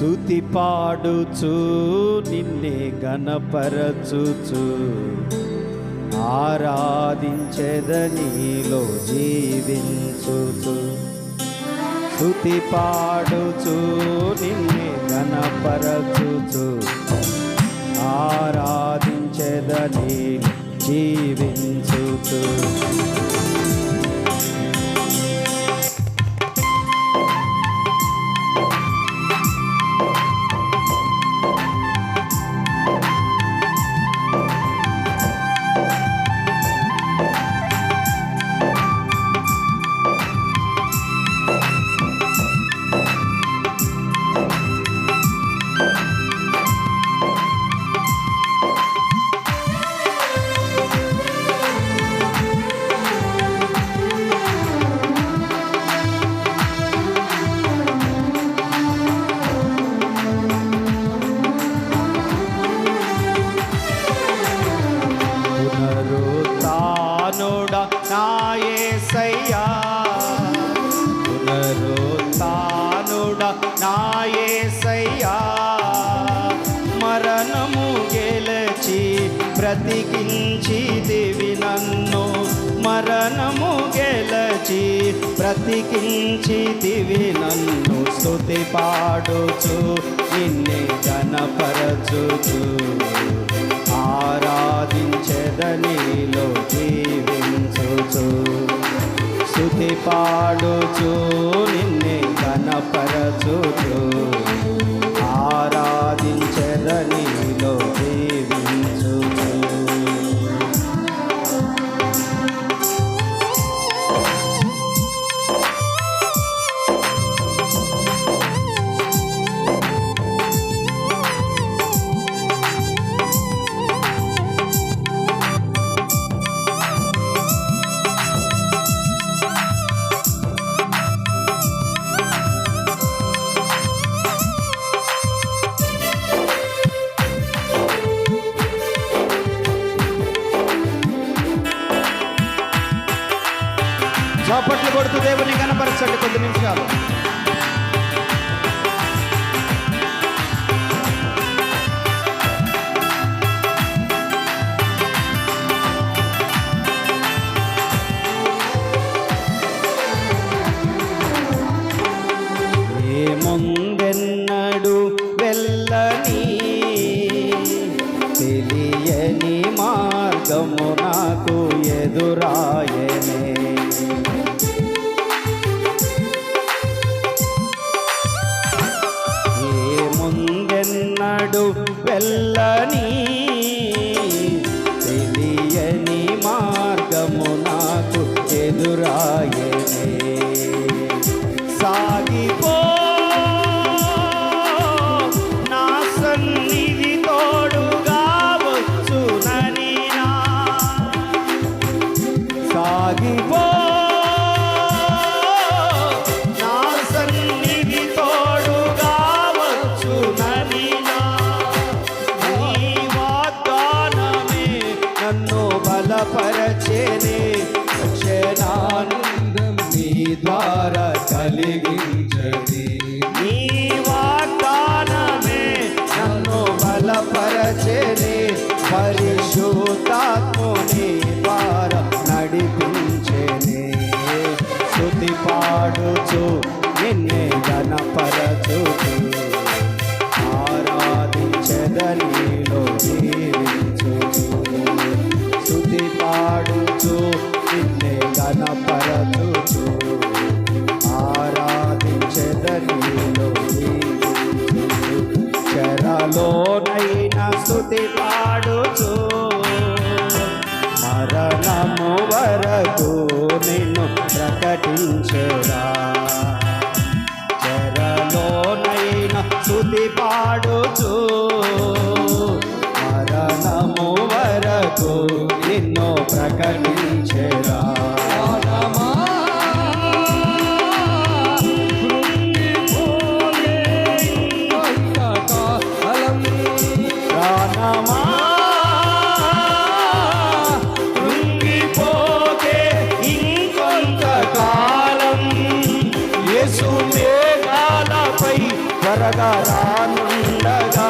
స్థుతి పాడుచు నిన్నే గణపరచుచు ఆరాధించెదనీలో జీవించుచు. స్థుతి పాడుచు నిన్నే గణపరచుచు ఆరాధించెదని జీవించుచు. బ్రతికించి నన్ను స్థుతి పాడుచు నిన్నే గణపరచుచు ఆరాధించదనిలో జీవించుచు స్థుతి పాడుచు నిన్నే గణపరచుచు ఆరాధించదనిలో జీవించుచు పరిశుద్ధాత్ముని ద్వారా నడిపించేనే. స్తుతి పాడుచు నిన్నే గణపరచుచు ఆరాధించదనిలో జీవించుచు. స్తుతి పాడుచు నిన్నే గణపరచుచు ఆరాధించదనిలో జీవించుచు. చెరలోనైనా స్తుతి పాడుచు మరణము వరకు త్వరగా రానుండగా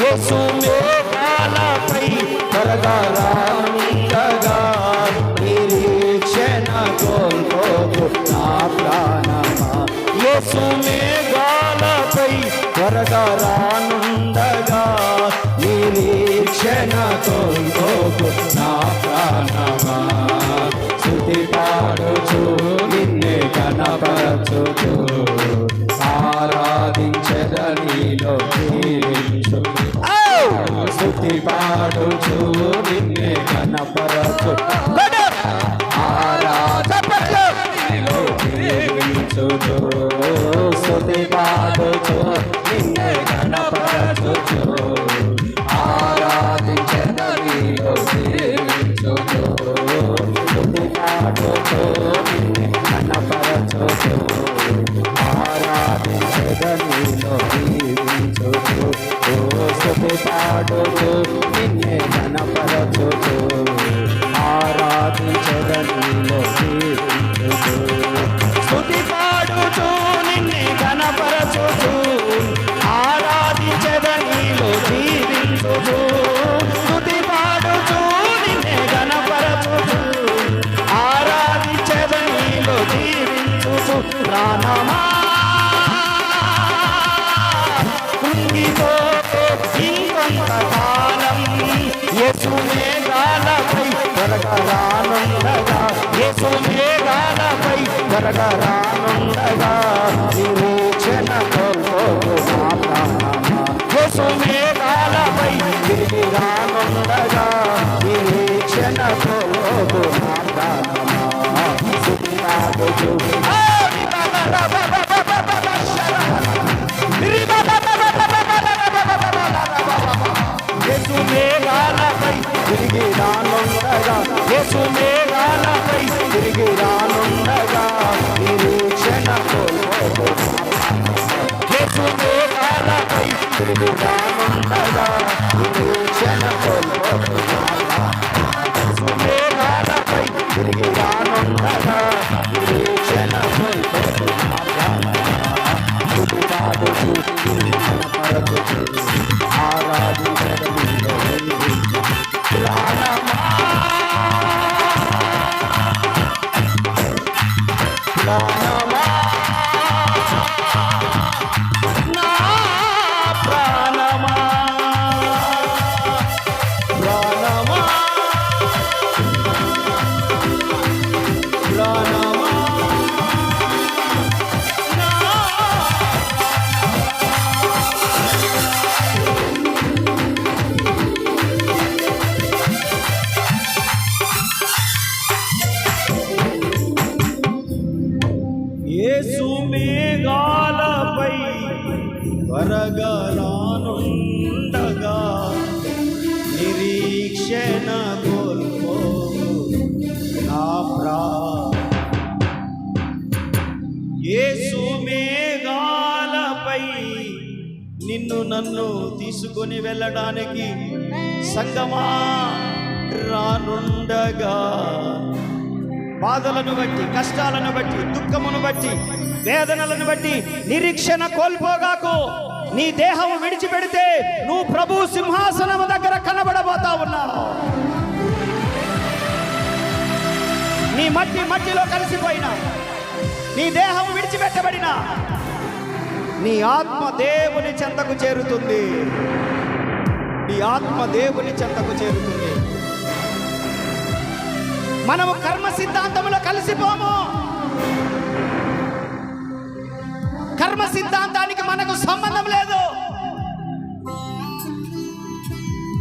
యేసు మేఘాలపై త్వరగా రానుండగా నిరీక్షణ కోల్పోకు నా ప్రాణమా. యేసు మేఘాలపై త్వరగా రానుండగా నిరీక్షణ కోల్పోకు నా ప్రాణమా. శృతి పాడుచు నిన్నే కనపరచుచు ఆరాధించు. ఆరాధించదనిలో జీవించు శృతి పాడుచు నిన్నే కనపరచు ఆరాధనలో జీవించుచు శృతి పాడుచు నిన్నే కనపరచుచు ఆరాధించదనిలో జీవించుచు శృతి పాడుచు నిన్నే కనపరచుచు పాడుతూ నిన్నే కనపరచుతూ ఆరాధించదనిలో స్థుతి పాడుతూ నిన్నే కనపరచుతూ. యేసు మేఘాలపై త్వరగా రానుండగా యేసు మేఘాలపై త్వరగా రానుండగా నిరీక్షణ కోల్పోకు నా ప్రాణమా యేసు మేఘాలపై తిరిగి రానుండగా నిరీక్షణ కోల్పోకు నా యేసు మేఘాలపై తిరిగి రానుండగా నిరీక్షణ కోల్పోకు యేసు మేఘాలపై తిరిగి రానుండగా నిరీక్షణ కోల్పోకు యేసు మేఘాలపై తిరిగి రానుండగా నిరీక్షణ కోల్పోకు యేసు యేసు మేఘాలపై నిన్ను నన్ను తీసుకొని వెళ్ళడానికి సంగమా రానుండగా. బాధలను బట్టి కష్టాలను బట్టి దుఃఖమును బట్టి వేదనలను బట్టి నిరీక్షణ కోల్పోగాకు నీ దేహం విడిచిపెడితే నువ్వు ప్రభు సింహాసనము దగ్గర కనబడబోతా ఉన్నావు. నీ మట్టి మట్టిలో కలిసిపోయినా నీ దేహం విడిచిపెట్టబడిన నీ ఆత్మ దేవుని చెంతకు చేరుతుంది. నీ ఆత్మ దేవుని చెంతకు చేరుతుంది. మనము కర్మ సిద్ధాంతంలో కలిసిపోము. కర్మ సిద్ధాంతానికి మనకు సంబంధం లేదు.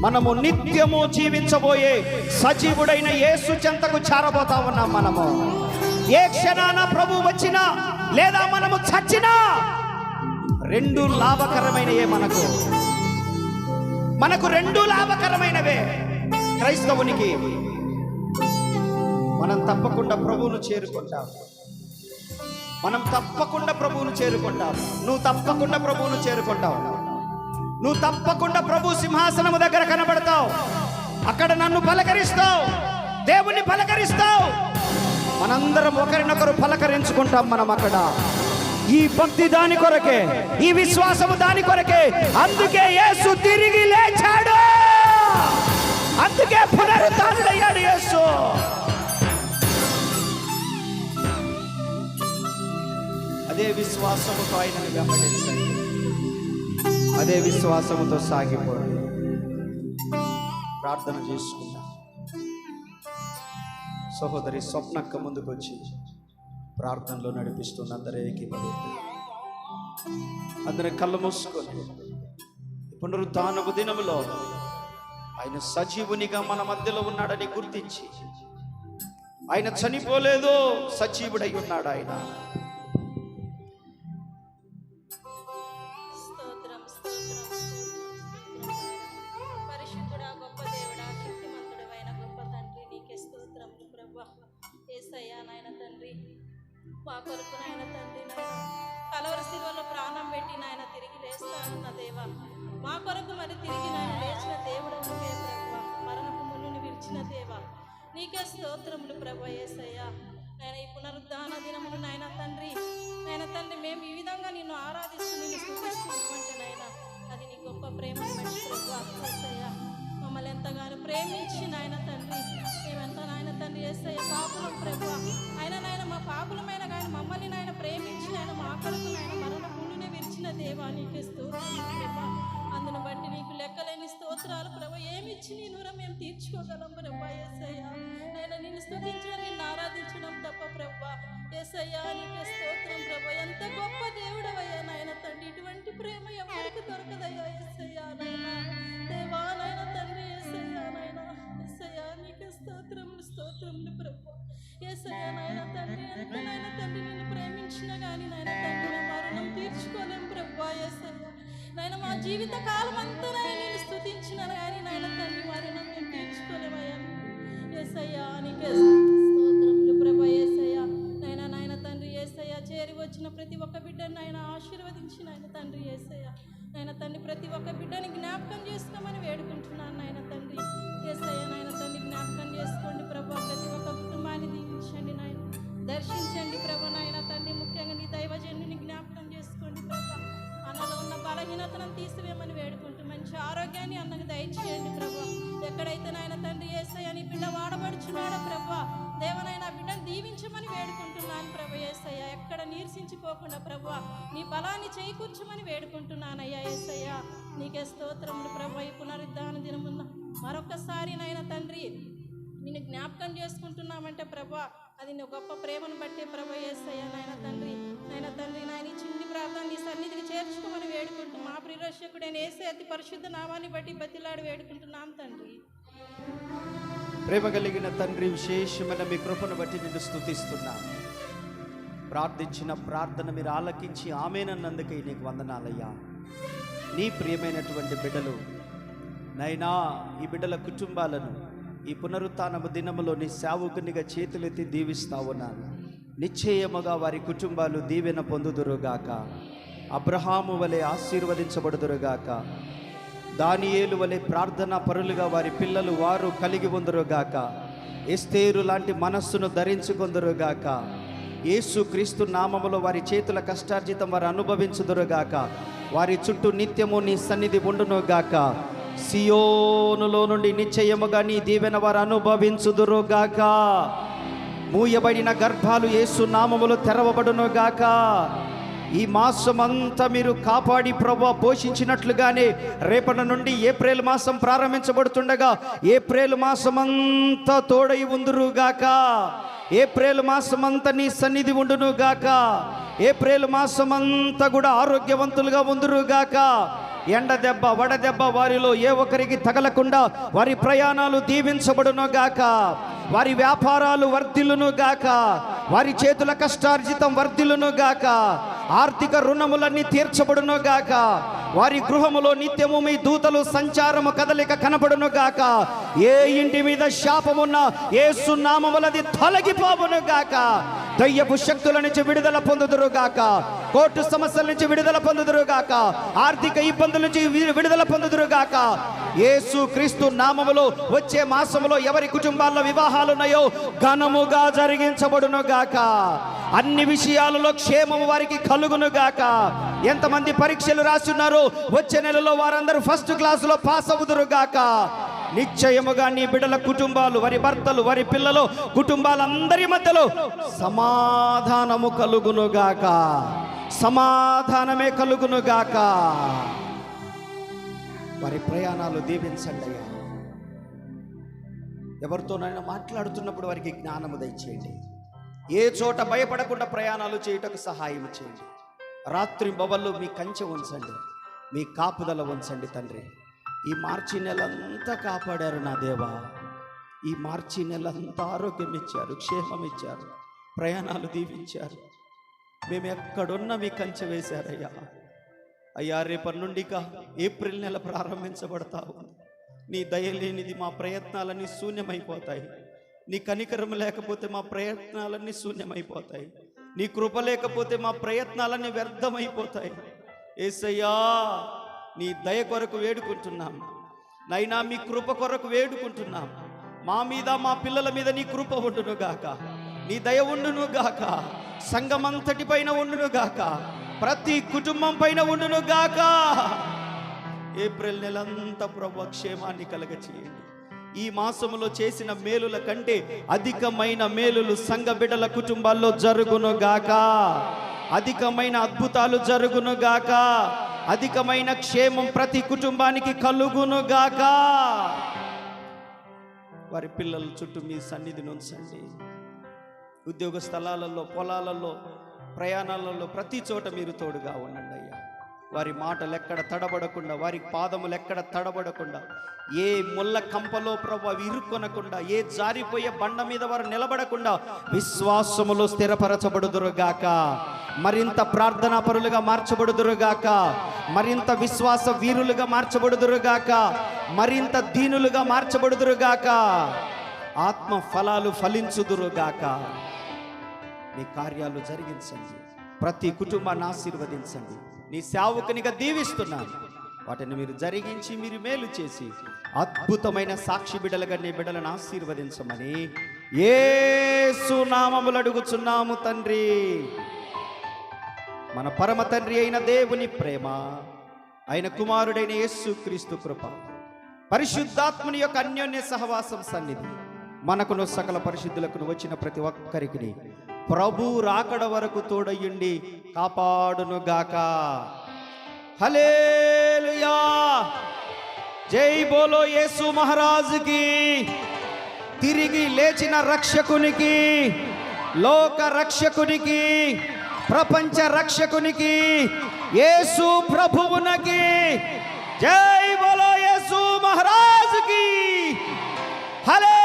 మనము నిత్యము జీవించబోయే సజీవుడైన యేసు చెంతకు చేరబోతా ఉన్నాం మనము. ఏ క్షణాన ప్రభు వచ్చినా లేదా మనము చచ్చినా రెండు లాభకరమైనవే మనకు. మనకు రెండు లాభకరమైనవే. క్రైస్తవునికి మనం తప్పకుండా ప్రభువును చేరుకుంటాం. మనం తప్పకుండా ప్రభువును చేరుకుంటాం. నువ్వు తప్పకుండా ప్రభువును చేరుకుంటావు. నువ్వు తప్పకుండా ప్రభు సింహాసనము దగ్గర కనబడతావు. అక్కడ నన్ను పలకరిస్తావు. దేవుణ్ణి పలకరిస్తావు. మనందరం ఒకరినొకరు పలకరించుకుంటాం మనం అక్కడ. ఈ భక్తి దాని కొరకే ఈ విశ్వాసము దాని కొరకే. అందుకే యేసు తిరిగి లేచాడు. అందుకే పునరుద్ధానుడయ్యాడు యేసు. అదే విశ్వాసముతో ఆయనను వెంబడించండి. అదే విశ్వాసముతో సాగిపోండి. ప్రార్థన చేసుకుంటాం సహోదరి స్వప్నక్క ముందుకు వచ్చి ప్రార్థనలో నడిపిస్తున్న అందరికీ అందరి కళ్ళు మూసుకొని పునరుద్ధానపు దినములో ఆయన సజీవునిగా మన మధ్యలో ఉన్నాడని గుర్తించి ఆయన చనిపోలేదు సజీవుడై ఉన్నాడు ఆయన. మా కొరకు నాయన తండ్రి నాయన. కలవరి ప్రాణం పెట్టి నాయన తిరిగి లేస్తానన్న దేవా. మా కొరకు మరి తిరిగి నాయన లేచిన దేవుడు మరణపు మునుని విరిచిన దేవా. నీకే స్తోత్రములు ప్రభు ఏసయ్యా. నాయన ఈ పునరుద్ధాన దినములు నాయన తండ్రి నాయన తండ్రి మేము ఈ విధంగా నిన్ను ఆరాధిస్తూ నిన్ను స్థుతిస్తూ నాయన అది నీ గొప్ప ప్రేమ మంచి ప్రభు. స్తోత్రములు ప్రభు. ఏసయ్యా నాయన తండ్రి ఎంత నాయన తండ్రి నేను ప్రేమించినా కానీ నాయన తండ్రి నా మరణం తీర్చుకోలేము ప్రభు ఏసయ్యా. నాయన మా జీవిత కాలం అంతా నాయన నేను స్థుతించిన కానీ నాయన తండ్రి మరణం మేము తీర్చుకోలేమయ్యా. ఏసయ్యా నీకే స్తోత్రములు ప్రభు ఏసయ్యా. నాయన నాయన తండ్రి ఏసయ్య చేరి వచ్చిన ప్రతి ఒక్క బిడ్డను నాయన ఆశీర్వదించిన నాయన తండ్రి ఏసయ్య. నాయన తండ్రి ప్రతి ఒక్క బిడ్డని జ్ఞాపకం చేసుకోమని వేడుకుంటున్నాను నాయన తండ్రి. ఏసయ్య నాయన తండ్రి జ్ఞాపకం చేసుకోండి. ప్రభా ప్రతి ఒక్క కుటుంబాన్ని దీవించండి నాయన. దర్శించండి ప్రభా నాయన. తండ్రి ముఖ్యంగా నీ దైవజనుని జ్ఞాపకం చేసుకోండి ప్రభా. అన్నలో ఉన్న బలహీనతను తీసివేయమని వేడుకుంటూ మంచి ఆరోగ్యాన్ని అన్నకు దయచేయండి ప్రభా. ఎక్కడైతే నాయన తండ్రి ఏసై నీ బిడ్డ వాడబడుచున్నాడో ప్రభా దేవనైనా బిడ్డను దీవించమని వేడుకుంటున్నాను ప్రభు ఏసయ్య. ఎక్కడ నీరసించిపోకుండా ప్రభు నీ బలాన్ని చేకూర్చమని వేడుకుంటున్నానయ్యా ఏసయ్య. నీకే స్తోత్రములు ప్రభు. ఈ పునరుద్ధాన దినమున్న మరొకసారి నాయన తండ్రి నిన్ను జ్ఞాపకం చేసుకుంటున్నామంటే ప్రభా అది నీ గొప్ప ప్రేమను బట్టే ప్రభ ఏసయ్య నాయన తండ్రి నాయన తండ్రి నాయన చిన్ని ప్రార్థన నీ సన్నిధికి చేర్చుకోమని వేడుకుంటూ మా ప్రిరక్షకుడైన ఏసే అతి పరిశుద్ధ నామాన్ని బట్టి బతిలాడి వేడుకుంటున్నాం తండ్రి. ప్రేమ కలిగిన తండ్రి విశేషమైన మీ కృపను బట్టి నిన్ను స్తుతిస్తున్నా. ప్రార్థించిన ప్రార్థన మీరు ఆలకించి ఆమెనన్నందుకై నీకు వందనాలయ్యా. నీ ప్రియమైనటువంటి బిడ్డలు నైనా ఈ బిడ్డల కుటుంబాలను ఈ పునరుత్నము దినములో నీ సేవకునిగా చేతులెత్తి దీవిస్తా ఉన్నాను నిశ్చయముగా వారి కుటుంబాలు దీవెన పొందుదురుగాక. అబ్రహాము వలె ఆశీర్వదించబడుదురుగాక. దానియేలు వలె ప్రార్థనా పరులుగా వారి పిల్లలు వారు కలిగి ఉందరుగాక. ఎస్తేరు లాంటి మనస్సును ధరించుకుందరుగాక. యేసు క్రీస్తు నామములో వారి చేతుల కష్టార్జితం వారు అనుభవించుదురుగాక. వారి చుట్టూ నిత్యము నీ సన్నిధి ఉండునుగాక. సియోనులో నుండి నిశ్చయముగా నీ దీవెన వారు అనుభవించుదురుగాక మూయబడిన గర్భాలు ఏసు నామములు తెరవబడునుగాక ఈ మాసమంతా మీరు కాపాడి ప్రభు పోషించినట్లుగానే రేపటి నుండి ఏప్రిల్ మాసం ప్రారంభించబడుతుండగా ఏప్రిల్ మాసమంతా తోడై ఉందురుగాక ఏప్రిల్ మాసమంతా నీ సన్నిధి ఉండునుగాక ఏప్రిల్ మాసమంతా కూడా ఆరోగ్యవంతులుగా ఉందురుగాక ఎండ దెబ్బ వడదెబ్బ వారిలో ఏ ఒక్కరికి తగలకుండా వారి ప్రయాణాలు దీవించబడును గాక వారి వ్యాపారాలు వర్ధిల్లును గాక వారి చేతుల కష్టార్జితం వర్ధిల్లును గాక ఆర్థిక రుణములన్నీ తీర్చబడును గాక వారి గృహములో నిత్యము మీ దూతలు సంచారము కదలిక కనబడును గాక ఏ ఇంటి మీద శాపమున్న ఏ సున్నామములది తొలగిపోవును గాక దయ్యపు శక్తుల నుంచి విడుదల పొందుదురు గాక కోర్టు సమస్యల నుంచి విడుదల పొందుదురు గాక ఆర్థిక ఇబ్బందుల నుంచి విడుదల పొందుదురు గాక యేసు క్రీస్తు నామములో వచ్చే మాసములో ఎవరి కుటుంబాల్లో వివాహాలు ఉన్నాయో ఘనముగా జరిగించబడును గాక అన్ని విషయాలలో క్షేమము వారికి కలుగును గాక ఎంతమంది పరీక్షలు రాస్తున్నారు వచ్చే నెలలో వారందరూ ఫస్ట్ క్లాసులో పాస్ అవుదురు గాక నిశ్చయముగా నీ బిడ్డల కుటుంబాలు వారి భర్తలు వారి పిల్లలు కుటుంబాలందరి మధ్యలో సమాధానము కలుగును గాక సమాధానమే కలుగును గాక. వారి ప్రయాణాలు దీవించండి అయ్యా. ఎవరితోనైనా మాట్లాడుతున్నప్పుడు వారికి జ్ఞానము దయచేయండి. ఏ చోట భయపడకుండా ప్రయాణాలు చేయుటకు సహాయం చేయండి. రాత్రి బొబల్లో మీ కంచె ఉంచండి. మీ కాపుదల ఉంచండి తండ్రి. ఈ మార్చి నెలంతా కాపాడారు నా దేవా. ఈ మార్చి నెలంతా ఆరోగ్యం ఇచ్చారు క్షేమం ఇచ్చారు ప్రయాణాలు దీవించారు. మేము ఎక్కడున్నా మీ కంచె వేశారయ్యా. అయ్యా రేపటి నుండి ఇక ఏప్రిల్ నెల ప్రారంభించబడతావు. నీ దయ లేనిది మా ప్రయత్నాలన్నీ శూన్యమైపోతాయి. నీ కనికరం లేకపోతే మా ప్రయత్నాలన్నీ శూన్యమైపోతాయి. నీ కృప లేకపోతే మా ప్రయత్నాలన్నీ వ్యర్థమైపోతాయి. ఏసయ్యా నీ దయ కొరకు వేడుకుంటున్నాం. నైనా మీ కృప కొరకు వేడుకుంటున్నాం. మా మీద మా పిల్లల మీద నీ కృప ఉండును గాక నీ దయ ఉండును గాక. సంఘమంతటి పైన ఉండును గాక. ప్రతి కుటుంబం పైన ఉండును గాక. ఏప్రిల్ నెలంతా ప్రభు క్షేమాన్ని కలగ చేయండి ఈ మాసములో చేసిన మేలుల కంటే అధికమైన మేలులు సంఘ బిడ్డల కుటుంబాల్లో జరుగును గాక. అధికమైన అద్భుతాలు జరుగును గాక. అధికమైన క్షేమం ప్రతి కుటుంబానికి కలుగును గాక. వారి పిల్లల చుట్టూ మీ సన్నిధిని ఉంచండి. ఉద్యోగ స్థలాలలో పొలాలలో ప్రయాణాలలో ప్రతి చోట మీరు తోడుగా ఉండండి అయ్యా. వారి మాటలు ఎక్కడ తడబడకుండా వారి పాదములు ఎక్కడ తడబడకుండా ఏ ముళ్ళ కంపలో ప్రభు ఇరుక్కొనకుండా ఏ జారిపోయే బండ మీద వారు నిలబడకుండా విశ్వాసములో స్థిరపరచబడుదురుగాక. మరింత ప్రార్థనా పరులుగా మార్చబడుదురుగాక. మరింత విశ్వాస వీరులుగా మార్చబడుదురుగాక. మరింత దీనులుగా మార్చబడుదురుగాక. ఆత్మ ఫలాలు ఫలించుదురుగాక. మీ కార్యాలు జరిగించండి. ప్రతి కుటుంబాన్ని ఆశీర్వదించండి. నీ సేవకునిగా దీవిస్తున్నాను. వాటిని మీరు జరిగించి మీరు మేలు చేసి అద్భుతమైన సాక్షి బిడలుగా నీ బిడలను ఆశీర్వదించమని ఏ సునామములు అడుగుచున్నాము తండ్రి. మన పరమ తండ్రి అయిన దేవుని ప్రేమ ఆయన కుమారుడైన యేసు క్రీస్తు కృప పరిశుద్ధాత్ముని యొక్క అన్యోన్య సహవాసం సన్నిధి మనకును సకల పరిశుద్ధులకు వచ్చిన ప్రతి ఒక్కరికి ప్రభు రాకడ వరకు తోడయ్యుండి కాపాడునుగాక. హలేలుయా జై బోలో యేసు మహారాజుకి. తిరిగి లేచిన రక్షకునికి లోక రక్షకునికి ప్రపంచ రక్షకునికి యేసు ప్రభువునకి జై బోలో యేసు మహారాజుకి. హలే